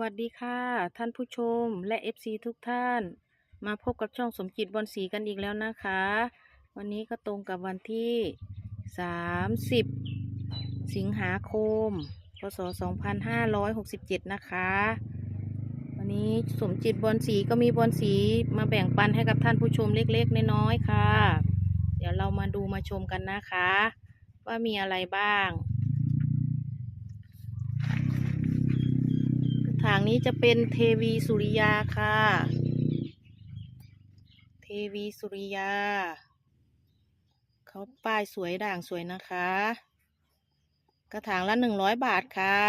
วัสดีค่ะ ท่านผู้ชมและ FC ทุกท่าน มาพบกับช่องสมจิตบอลสีกันอีกแล้วนะคะ วันนี้ก็ตรงกับวันที่ 30 สิงหาคม พศ 2567 นะคะ วันนี้สมจิตบอลสีก็มีบอลสีมาแบ่งปันให้กับท่านผู้ชมเล็กๆ น้อยๆค่ะ เดี๋ยวเรามาดูมาชมกันนะคะ ว่ามีอะไรบ้าง ทา งนี้จะเป็นเทวีสุริยาค่ะ เทวีสุริยา เขาป้ายสวยด่างสวยนะคะ กระถางละหนึ่งร้อยบาทค่ะ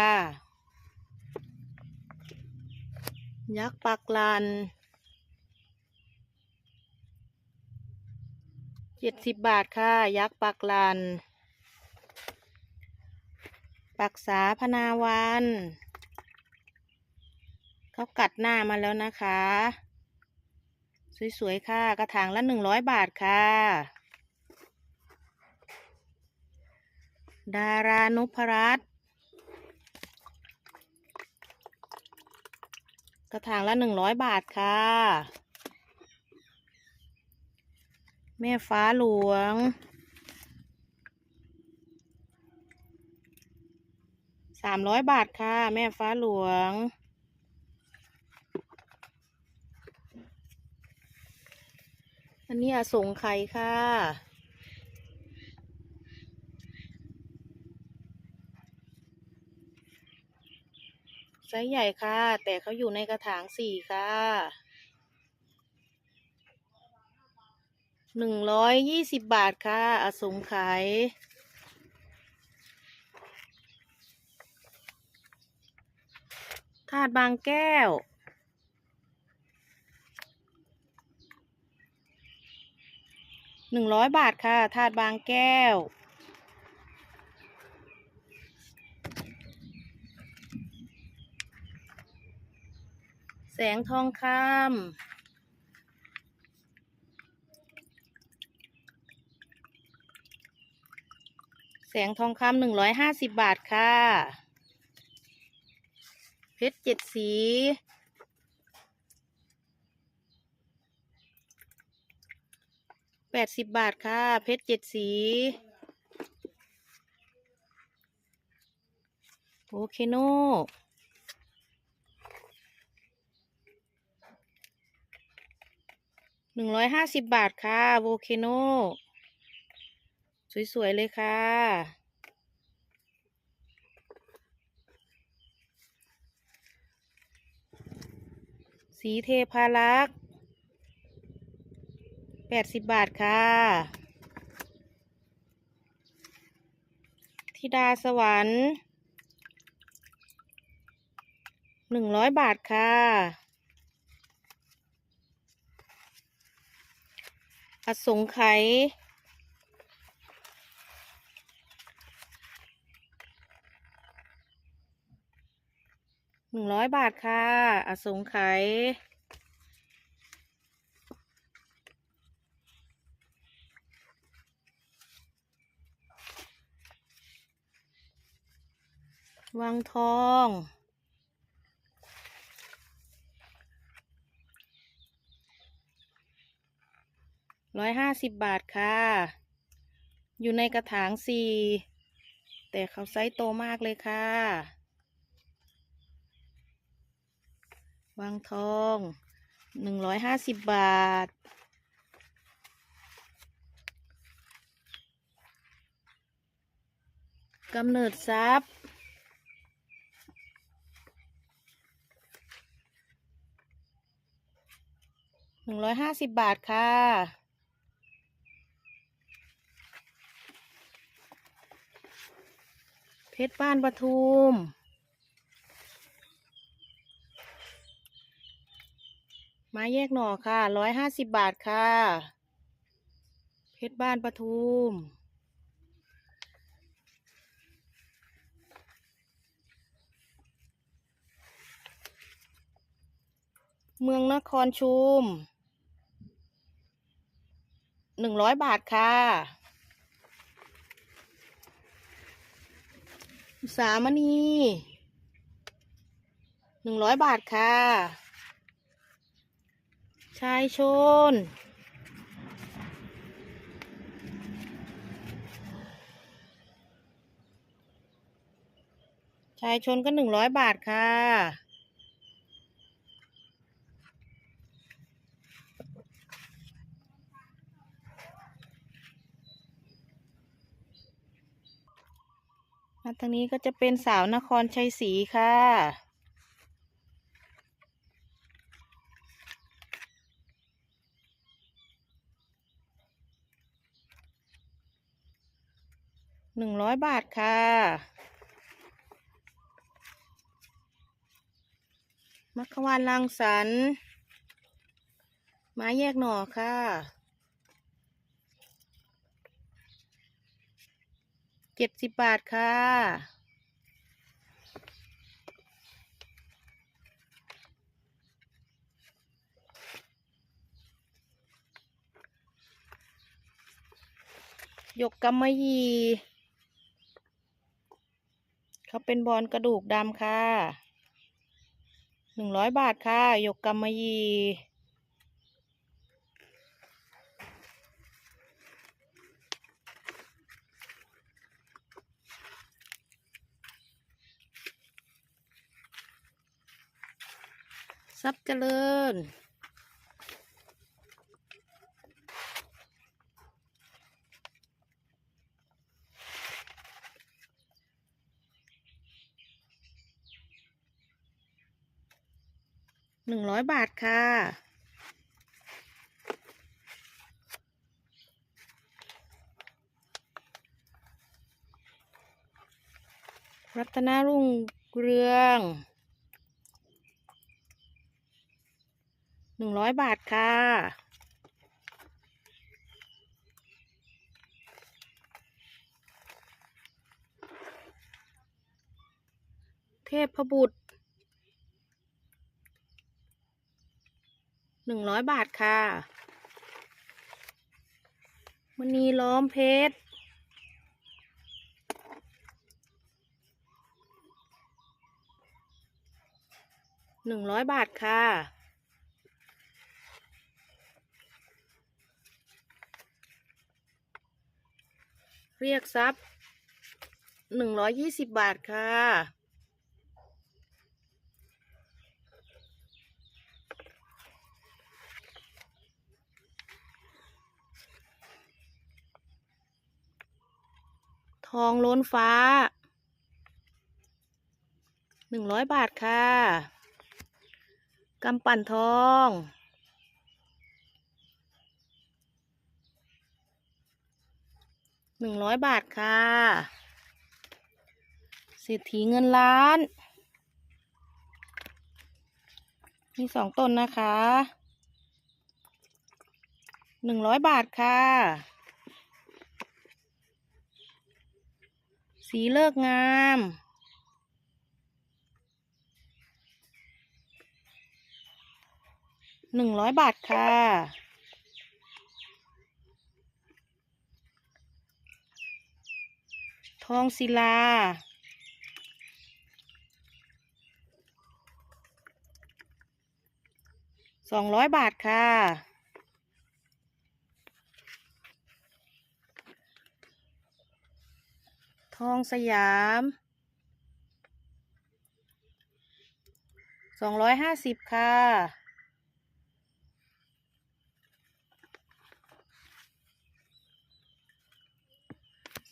ยักษ์ปักลันเจ็ดสิบบาทค่ะ ยักษ์ปักลัน ปักษาพนาวัน เขากัดหน้ามาแล้วนะคะ สวยๆค่ะ กระถางละหนึ่งร้อยบาทค่ะ ดารานุพรัตน์กระถางละหนึ่งร้อยบาทค่ะ แม่ฟ้าหลวงสามร้อยบาทค่ะ แม่ฟ้าหลวง อันนี้อสงไขยค่ะ ไซส์ใหญ่ค่ะ แต่เขาอยู่ในกระถางสี่ค่ะหนึ่งร้อยยี่สิบบาทค่ะ อสงไขยถาดบางแก้ว หนึ่งร้อยบาทค่ะ ถาดบางแก้ว แสงทองคำแสงทองคำหนึ่งร้อยห้าสิบบาทค่ะ เพชรเจ็ดสี แปดสิบบาทค่ะ เพชรเจ็ดสี โอเคโน่หนึ่งร้อยห้าสิบบาทค่ะโวเคโนสวย ๆ เลยค่ะ สีเทพารักษ์ แปดสิบบาทค่ะ ธิดาสวรรค์หนึ่งร้อยบาทค่ะ อสงไขยหนึ่งร้อยบาทค่ะ อสงไขย วังทอง ร้อยห้าสิบบาทค่ะ อยู่ในกระถางสี่แต่เขาไซส์โตมากเลยค่ะ วังทองหนึ่งร้อยห้าสิบบาทกำเนิดทรัพย์ หนึ่งร้อยห้าสิบบาทค่ะ เพชรบ้านปทุมไม้แยกหน่อค่ะร้อยห้าสิบบาทค่ะ เพชรบ้านปทุมเมืองนครชุม หนึ่งร้อยบาทค่ะสามณีหนึ่งร้อยบาทค่ะ ชายชนชายชนก็หนึ่งร้อยบาทค่ะ มาทางนี้ก็จะเป็นสาวนครชัยศรีค่ะ หนึ่งร้อยบาทค่ะมัคควานรังสรรไม้แยกหน่อค่ะ เจ็ดสิบบาทค่ะหยกกำมะหยี่เขาเป็นบอลกระดูกดำค่ะหนึ่งร้อยบาทค่ะหยกกำมะหยี่ ทรัพย์เจริญ หนึ่งร้อยบาทค่ะรัตนารุ่งเรือง นึ่งร้อยบาทค่ะ เทพบุตรหนึ่งร้อยบาทค่ะมณีล้อมเพชรหนึ่งร้อยบาทค่ะ เรียกทรัพย์หนึ่งร้อยยี่สิบบาทค่ะทองล้นฟ้าหนึ่งร้อยบาทค่ะกำปั่นทอง หนึ่งร้อยบาทค่ะเศรษฐีเงินล้าน มีสองต้นนะคะหนึ่งร้อยบาทค่ะ สีเลิกงามหนึ่งร้อยบาทค่ะ ทองศิลา สองร้อยบาทค่ะ ทองสยามสองร้อยห้าสิบค่ะ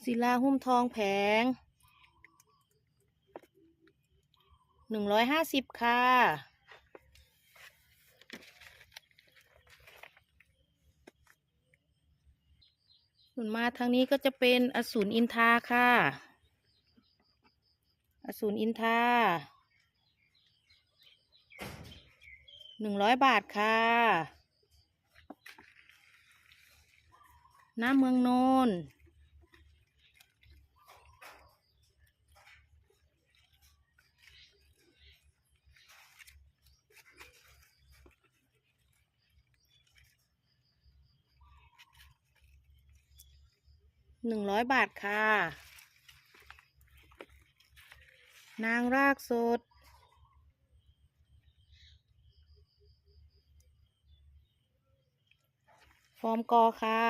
ศิลาหุ้มทองแผงหนึ่งร้อยห้าสิบค่ะส่วนมาทางนี้ก็จะเป็นอสูรอินทาค่ะ อสูรอินทาหนึ่งร้อยบาทค่ะ น้ำเมืองโนน หนึ่งร้อยบาทค่ะ นางรากสดฟอร์มกอค่ะ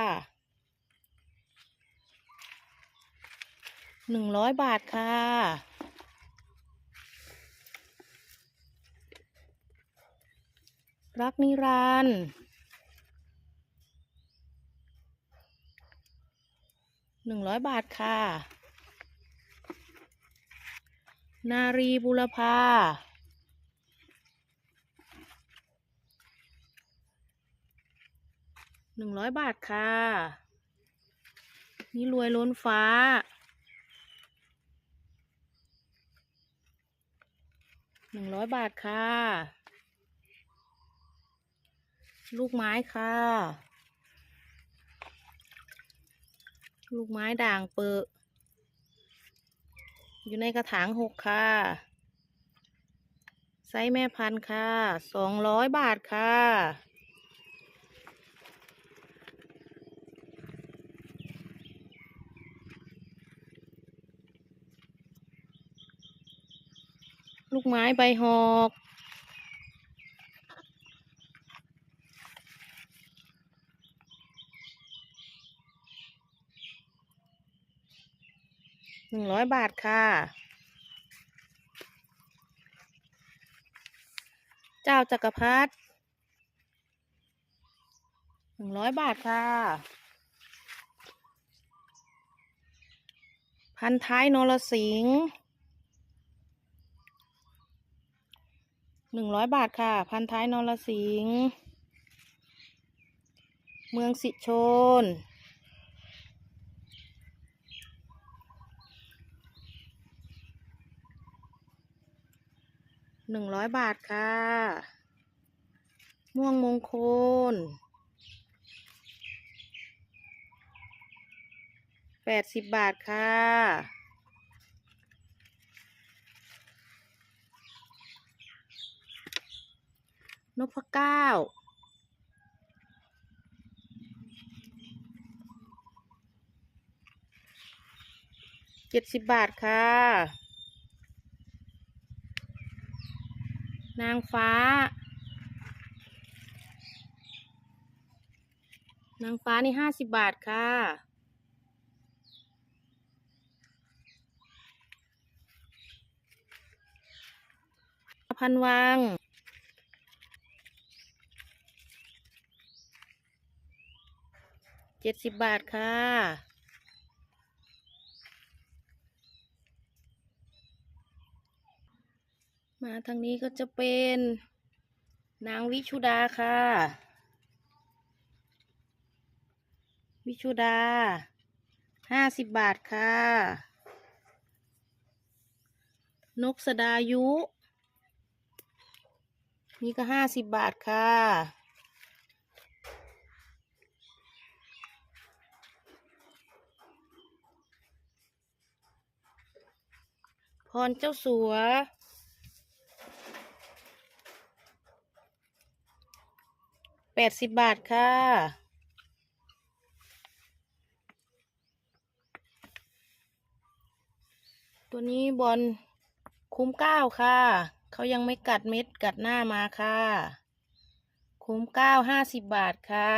หนึ่งร้อยบาทค่ะ รักนิรันด์ หนึ่งร้อยบาทค่ะ นารีบุรพาหนึ่งร้อยบาทค่ะ นี่รวยล้นฟ้า หนึ่งร้อยบาทค่ะ ลูกไม้ค่ะ ลูกไม้ด่างเปิดอยู่ในกระถางหกค่ะ ไซส์แม่พันธุ์ค่ะสองร้อยบาทค่ะ ลูกไม้ใบหอก หนึ่งร้ อยบาทค่ะ เจ้าจักรพรรดิหนึ่งร้อยบาทค่ะ พันท้ายนรสิงห์หนึ่งร้อยบาทค่ะ พันท้ายนรสิงห์เมืองสิชน หนึ่งร้อยบาทค่ะ ม่วงมงคลแปดสิบบาทค่ะ นพเก้าเจ็ดสิบบาทค่ะ นางฟ้า นางฟ้านี่ห้าสิบบาทค่ะ พันวังเจ็ดสิบบาทค่ะ มาทางนี้ก็จะเป็นนางวิชุดาค่ะ วิชุดาห้าสิบบาทค่ะ นกสดายุ นี่ก็ห้าสิบบาทค่ะ พรเจ้าสัว แป ดสิบบาทค่ะ ตัวนี้บอลคุ้มเก้าค่ะ เขายังไม่กัดเม็ดกัดหน้ามาค่ะ คุ้มเก้าห้าสิบบาทค่ะ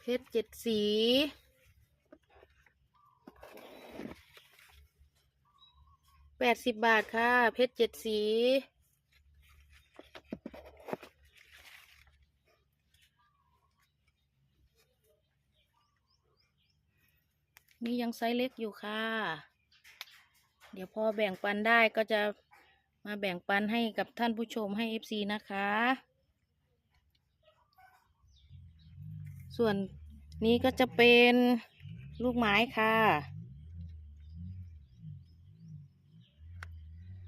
เพชรเจ็ดสีแปดสิบบาทค่ะ เพชรเจ็ดสี นี่ยังไซส์เล็กอยู่ค่ะ เดี๋ยวพอแบ่งปันได้ก็จะมาแบ่งปันให้กับท่านผู้ชมให้ FC นะคะ ส่วนนี้ก็จะเป็นลูกไม้ค่ะ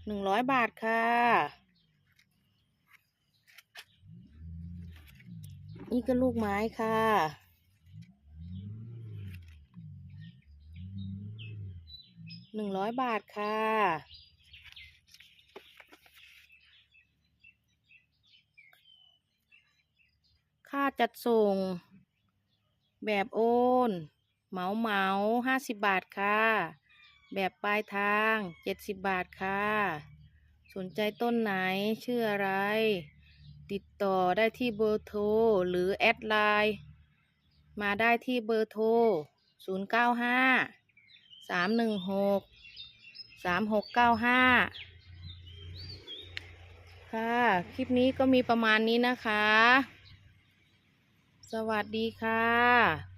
หนึ่งร้อยบาทค่ะ นี่ก็ลูกไม้ค่ะ หนึ่งร้อยบาทค่ะ ค่าจัดส่ง แบบโอน เหมาเหมาห้าสิบบาทค่ะ แบบปลายทางเจ็ดสิบบาทค่ะ สนใจต้นไหนชื่ออะไร ติดต่อได้ที่เบอร์โทร หรือแอดไลน์ มาได้ที่เบอร์โทรามหนึ่งหกสามหกเก้าห้าค่ะ คลิปนี้ก็มีประมาณนี้นะคะ สวัสดีค่ะ